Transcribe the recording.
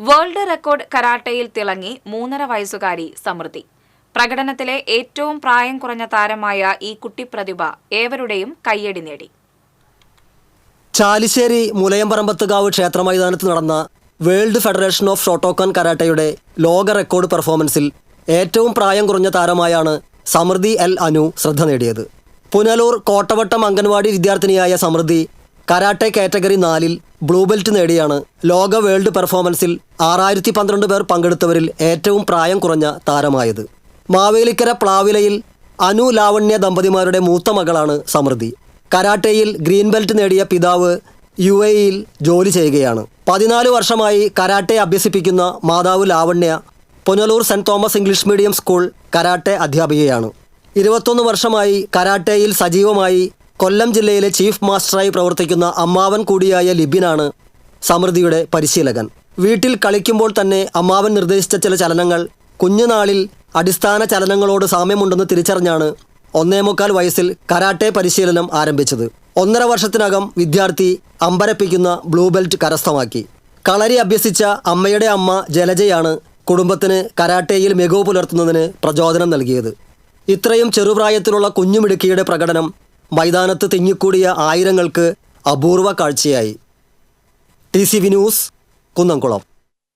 World record കരാട്ടയിൽ തിളങ്ങി മൂന്നര വയസ്സുകാരി സമൃദ്ധി. പ്രകടനത്തിലെ ഏറ്റവും പ്രായം കുറഞ്ഞ താരമായ ഈ കുട്ടിപ്രതിഭ ഏവരുടെയും കയ്യടി നേടി. ചാലിശ്ശേരി മുലയമ്പറമ്പത്തുകാവ് ക്ഷേത്ര മൈതാനത്ത് നടന്ന വേൾഡ് ഫെഡറേഷൻ ഓഫ് ഷോട്ടോക്കൺ കരാട്ടയുടെ ലോക റെക്കോർഡ് പെർഫോമൻസിൽ ഏറ്റവും പ്രായം കുറഞ്ഞ താരമായാണ് സമൃദ്ധി എൽ അനു ശ്രദ്ധ നേടിയത്. പുനലൂർ കോട്ടവട്ടം അംഗൻവാടി വിദ്യാർത്ഥിനിയായ സമൃദ്ധി കരാട്ടെ കാറ്റഗറി നാലിൽ ബ്ലൂ ബെൽറ്റ് നേടിയാണ് ലോക വേൾഡ് പെർഫോമൻസിൽ ആറായിരത്തി പന്ത്രണ്ട് പേർ പങ്കെടുത്തവരിൽ ഏറ്റവും പ്രായം കുറഞ്ഞ താരമായത്. മാവേലിക്കര പ്ലാവിലയിൽ അനു ലാവണ്യ ദമ്പതിമാരുടെ മൂത്ത മകളാണ് സമൃദ്ധി. കരാട്ടയിൽ ഗ്രീൻ ബെൽറ്റ് നേടിയ പിതാവ് യു എ ഇയിൽ ജോലി ചെയ്യുകയാണ്. പതിനാല് വർഷമായി കരാട്ടെ അഭ്യസിപ്പിക്കുന്ന മാതാവ് Lavanya Punalur saint Thomas English medium school karate അധ്യാപികയാണ്. ഇരുപത്തൊന്ന് വർഷമായി കരാട്ടയിൽ സജീവമായി കൊല്ലം ജില്ലയിലെ ചീഫ് മാസ്റ്ററായി പ്രവർത്തിക്കുന്ന അമ്മാവൻ കൂടിയായ ലിബിനാണ് സമൃദ്ധിയുടെ പരിശീലകൻ. വീട്ടിൽ കളിക്കുമ്പോൾ തന്നെ അമ്മാവൻ നിർദ്ദേശിച്ച ചില ചലനങ്ങൾ കുഞ്ഞുനാളിൽ അടിസ്ഥാന ചലനങ്ങളോട് സാമ്യമുണ്ടെന്ന് തിരിച്ചറിഞ്ഞാണ് ഒന്നേമുക്കാൽ വയസ്സിൽ കരാട്ടെ പരിശീലനം ആരംഭിച്ചത്. ഒന്നര വർഷത്തിനകം വിദ്യാർത്ഥി അമ്പരപ്പിക്കുന്ന ബ്ലൂ ബെൽറ്റ് കരസ്ഥമാക്കി. കളരി അഭ്യസിച്ച അമ്മയുടെ അമ്മ ജലജയാണ് കുടുംബത്തിന് കരാട്ടയിൽ മികവ് പുലർത്തുന്നതിന് പ്രചോദനം നൽകിയത്. ഇത്രയും ചെറുപ്രായത്തിലുള്ള കുഞ്ഞുമിടുക്കിയുടെ പ്രകടനം മൈതാനത്ത് തിങ്ങിക്കൂടിയ ആയിരങ്ങൾക്ക് അപൂർവ കാഴ്ചയായി. T C V news Kunnamkulam.